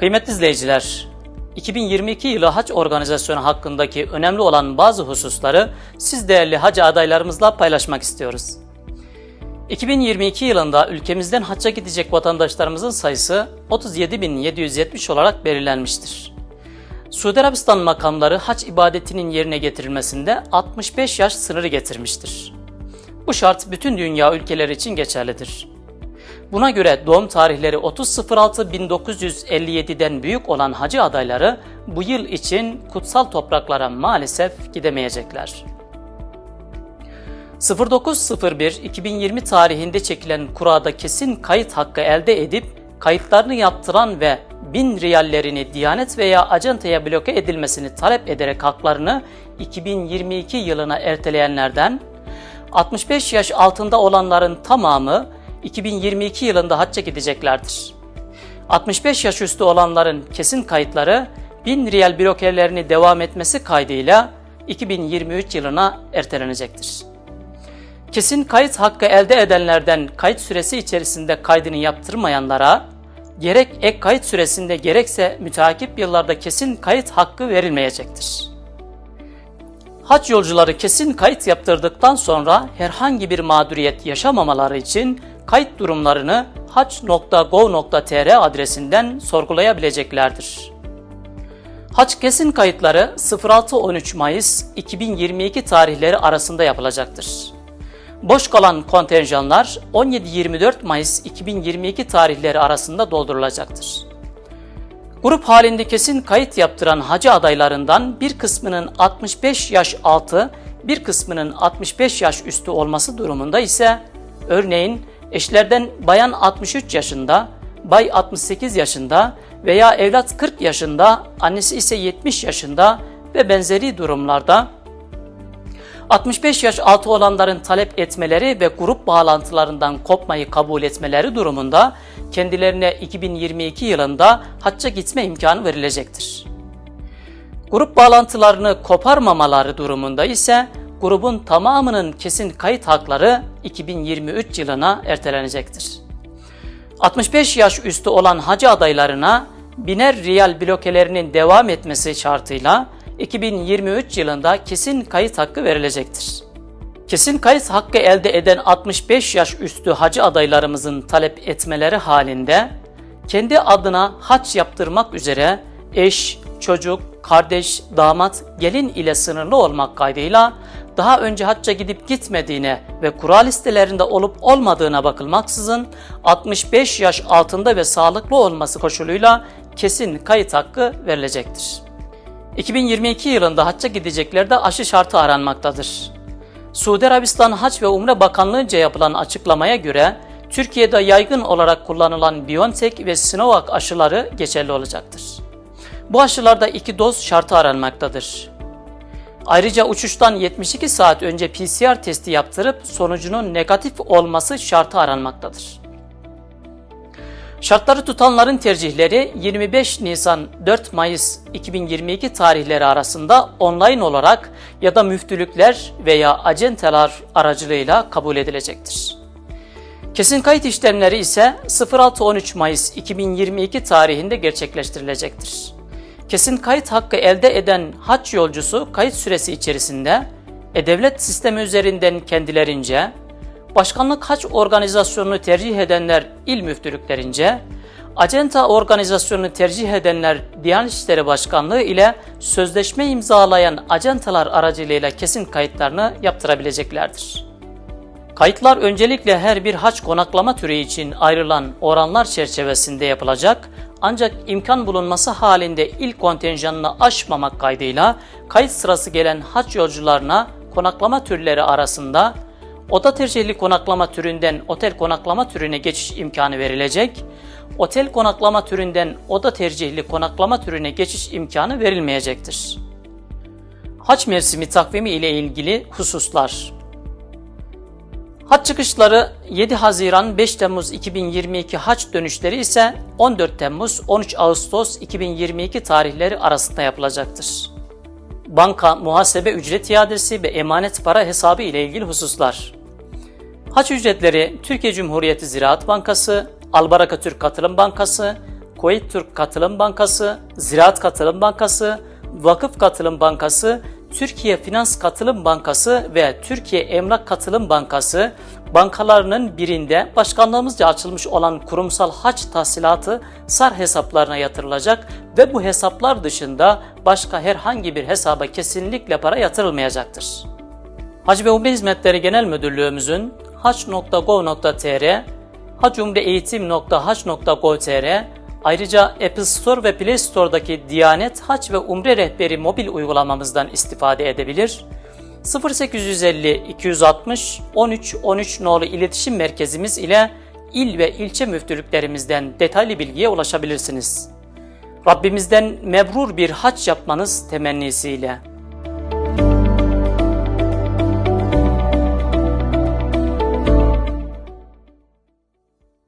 Kıymetli izleyiciler, 2022 yılı hac organizasyonu hakkındaki önemli olan bazı hususları siz değerli hac adaylarımızla paylaşmak istiyoruz. 2022 yılında ülkemizden hacca gidecek vatandaşlarımızın sayısı 37.770 olarak belirlenmiştir. Suudi Arabistan makamları hac ibadetinin yerine getirilmesinde 65 yaş sınırı getirmiştir. Bu şart bütün dünya ülkeleri için geçerlidir. Buna göre doğum tarihleri 30.06.1957'den büyük olan hacı adayları bu yıl için kutsal topraklara maalesef gidemeyecekler. 09.01.2020 tarihinde çekilen kurada kesin kayıt hakkı elde edip kayıtlarını yaptıran ve 1000 riyallerini Diyanet veya acentaya bloke edilmesini talep ederek haklarını 2022 yılına erteleyenlerden 65 yaş altında olanların tamamı 2022 yılında hacca gideceklerdir. 65 yaş üstü olanların kesin kayıtları 1000 riyal blokerlerini devam etmesi kaydıyla 2023 yılına ertelenecektir. Kesin kayıt hakkı elde edenlerden kayıt süresi içerisinde kaydını yaptırmayanlara gerek ek kayıt süresinde gerekse müteakip yıllarda kesin kayıt hakkı verilmeyecektir. Hac yolcuları kesin kayıt yaptırdıktan sonra herhangi bir mağduriyet yaşamamaları için kayıt durumlarını hac.gov.tr adresinden sorgulayabileceklerdir. Hac kesin kayıtları 06-13 Mayıs 2022 tarihleri arasında yapılacaktır. Boş kalan kontenjanlar 17-24 Mayıs 2022 tarihleri arasında doldurulacaktır. Grup halinde kesin kayıt yaptıran hacı adaylarından bir kısmının 65 yaş altı, bir kısmının 65 yaş üstü olması durumunda ise örneğin eşlerden bayan 63 yaşında, bay 68 yaşında veya evlat 40 yaşında, annesi ise 70 yaşında ve benzeri durumlarda 65 yaş altı olanların talep etmeleri ve grup bağlantılarından kopmayı kabul etmeleri durumunda kendilerine 2022 yılında hacca gitme imkanı verilecektir. Grup bağlantılarını koparmamaları durumunda ise grubun tamamının kesin kayıt hakları 2023 yılına ertelenecektir. 65 yaş üstü olan hacı adaylarına biner riyal blokelerinin devam etmesi şartıyla 2023 yılında kesin kayıt hakkı verilecektir. Kesin kayıt hakkı elde eden 65 yaş üstü hacı adaylarımızın talep etmeleri halinde kendi adına hac yaptırmak üzere eş, çocuk, kardeş, damat, gelin ile sınırlı olmak kaydıyla daha önce hacca gidip gitmediğine ve kura listelerinde olup olmadığına bakılmaksızın 65 yaş altında ve sağlıklı olması koşuluyla kesin kayıt hakkı verilecektir. 2022 yılında hacca gideceklerde aşı şartı aranmaktadır. Suudi Arabistan Hac ve Umre Bakanlığı'nca yapılan açıklamaya göre Türkiye'de yaygın olarak kullanılan BioNTech ve Sinovac aşıları geçerli olacaktır. Bu aşılarda iki doz şartı aranmaktadır. Ayrıca uçuştan 72 saat önce PCR testi yaptırıp sonucunun negatif olması şartı aranmaktadır. Şartları tutanların tercihleri 25 Nisan 4 Mayıs 2022 tarihleri arasında online olarak ya da müftülükler veya acenteler aracılığıyla kabul edilecektir. Kesin kayıt işlemleri ise 06-13 Mayıs 2022 tarihinde gerçekleştirilecektir. Kesin kayıt hakkı elde eden haç yolcusu kayıt süresi içerisinde e-devlet sistemi üzerinden kendilerince Başkanlık Haç Organizasyonu'nu tercih edenler il müftülüklerince, Acenta Organizasyonu'nu tercih edenler Diyanet İşleri Başkanlığı ile sözleşme imzalayan acentalar aracılığıyla kesin kayıtlarını yaptırabileceklerdir. Kayıtlar öncelikle her bir haç konaklama türü için ayrılan oranlar çerçevesinde yapılacak ancak imkan bulunması halinde ilk kontenjanını aşmamak kaydıyla kayıt sırası gelen haç yolcularına konaklama türleri arasında Oda tercihli konaklama türünden otel konaklama türüne geçiş imkanı verilecek. Otel konaklama türünden oda tercihli konaklama türüne geçiş imkanı verilmeyecektir. Haç mevsimi takvimi ile ilgili hususlar. Haç çıkışları 7 Haziran 5 Temmuz 2022 haç dönüşleri ise 14 Temmuz 13 Ağustos 2022 tarihleri arasında yapılacaktır. Banka muhasebe ücret iadesi ve emanet para hesabı ile ilgili hususlar. Haç ücretleri Türkiye Cumhuriyeti Ziraat Bankası, Albaraka Türk Katılım Bankası, Kuveyt Türk Katılım Bankası, Ziraat Katılım Bankası, Vakıf Katılım Bankası, Türkiye Finans Katılım Bankası ve Türkiye Emlak Katılım Bankası bankalarının birinde başkanlığımızca açılmış olan kurumsal haç tahsilatı SAR hesaplarına yatırılacak ve bu hesaplar dışında başka herhangi bir hesaba kesinlikle para yatırılmayacaktır. Hac ve Umre Hizmetleri Genel Müdürlüğümüzün hac.gov.tr, hacumreeğitim.hac.gov.tr, ayrıca Apple Store ve Play Store'daki Diyanet Hac ve Umre Rehberi mobil uygulamamızdan istifade edebilir. 0850 260 13 13 nolu iletişim merkezimiz ile il ve ilçe müftülüklerimizden detaylı bilgiye ulaşabilirsiniz. Rabbimizden mebrur bir hac yapmanız temennisiyle.